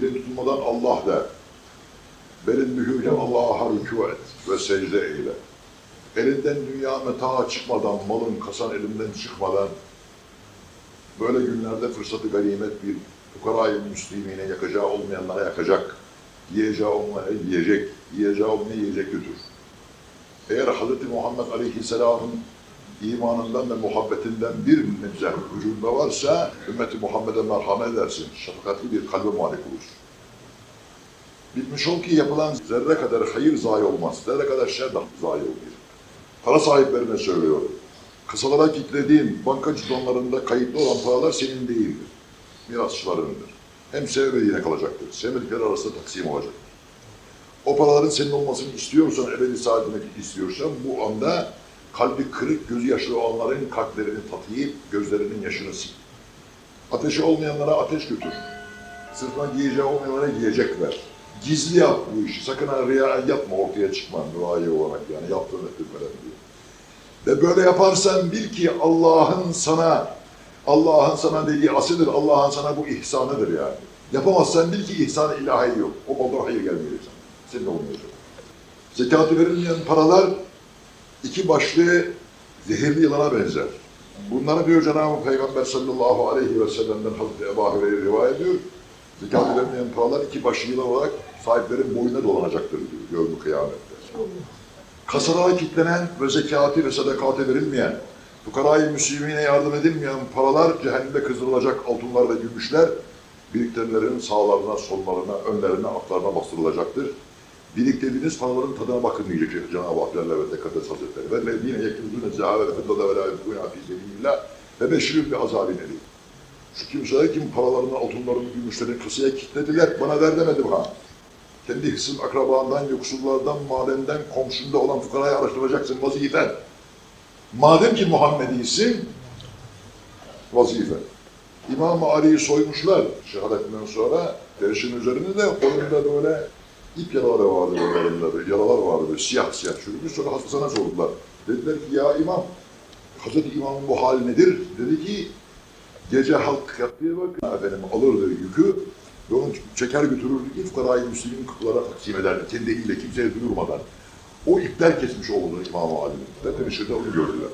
Dilin tutulmadan Allah de. Belin mühürle Allah'a rükû et ve secde eyle. Elinden dünya meta çıkmadan, malın kasan elinden çıkmadan, böyle günlerde fırsatı ganimet bir fukarayı müslimine yakacağı olmayanlara yakacak, yiyeceği olmaya yiyecek, yiyeceği olmaya yiyecek götür. Eğer Hz. Muhammed Aleyhisselam'ın imanından ve muhabbetinden bir nebze vücudunda varsa ümmeti Muhammed'e merhamet edersin. Şefkatli bir kalbe malik olur. Bilmiş ol ki yapılan zerre kadar hayır zayi olmaz. Zerre kadar şer de zayi olmayacak. Para sahiplerine söylüyorum. Kısalara kilitlediğin banka cüzdanlarında kayıtlı olan paralar senin değildir. Mirasçılarındır. Hem sevmediğine kalacaktır. Sevmedikleri arasında taksim olacaktır. O paraların senin olmasını istiyorsan, ebedi saadetini istiyorsan bu anda kalbi kırık, gözü yaşlı olanların kalplerini tatayıp gözlerinin yaşını sil. Ateşi olmayanlara ateş götür. Sırtına giyeceği olmayanlara giyecek ver. Gizli yap bu işi. Sakın ha riya yapma ortaya çıkma mürayi olarak yani yaptığını ettirmeden diyor. Ve böyle yaparsan bil ki Allah'ın sana Allah'ın sana dediği asıldır. Allah'ın sana bu ihsanıdır yani. Yapamazsan bil ki ihsan ilahi yok. O baldan hayır gelmeyecek sana. Senin olmayacak. Zekatı verilmeyen paralar iki başlı zehirli yılana benzer. Bunları diyor Cenab-ı Peygamber sallallahu aleyhi ve sellem'den Hazreti Ebu Hureyre rivayet ediyor. Zekat verilmeyen paralar iki başlı yılan olarak sahiplerin boynuna dolanacaktır diyor yevmi kıyamette. Kasalara kilitlenen ve zekatı ve sadakatı verilmeyen, fukarayı müslimine yardım edilmeyen paralar cehennemde kızdırılacak altınlar ve gümüşler biriktirenlerin sağlarına, sollarına, önlerine, altlarına bastırılacaktır. Biriktirdiğiniz paraların tadına bakın diyecek Cenab-ı Hak Celle ve Tekaddes Hazretleri. Ve lezine yekûzûne zâve ve fiddada ve lâ yekûnâ fî sebîlillâh ve beşirül bir azâbin elim. Şu kimseler kim paralarını, altınlarını, gümüşlerini kasaya kilitlediler, bana ver demedim ha. Kendi hısım akrabandan, yoksullardan, madenden, komşunda olan fukarayı araştıracaksın vazifen. Madem ki Muhammedisin, vazife. İmam-ı Ali'yi soymuşlar şehadetinden sonra. Derişin üzerinde de kolunda böyle ip yaraları vardı elinde böyle yaralar vardı böyle siyah siyah çürümüş. Sonra hastasına sordular. Dediler ki ya imam, Hazreti İmam'ın bu hali nedir? Dedi ki gece halk yaptığı bakın efendim alırdı yükü ve onu çeker götürürdü ki fukarayı müslimin kutlara taksim ederdi. Kendi eliyle kimseye duyurmadan. O ipler kesmiş oğlunu İmam-ı Ali'nin. Zaten işte onu gördüler.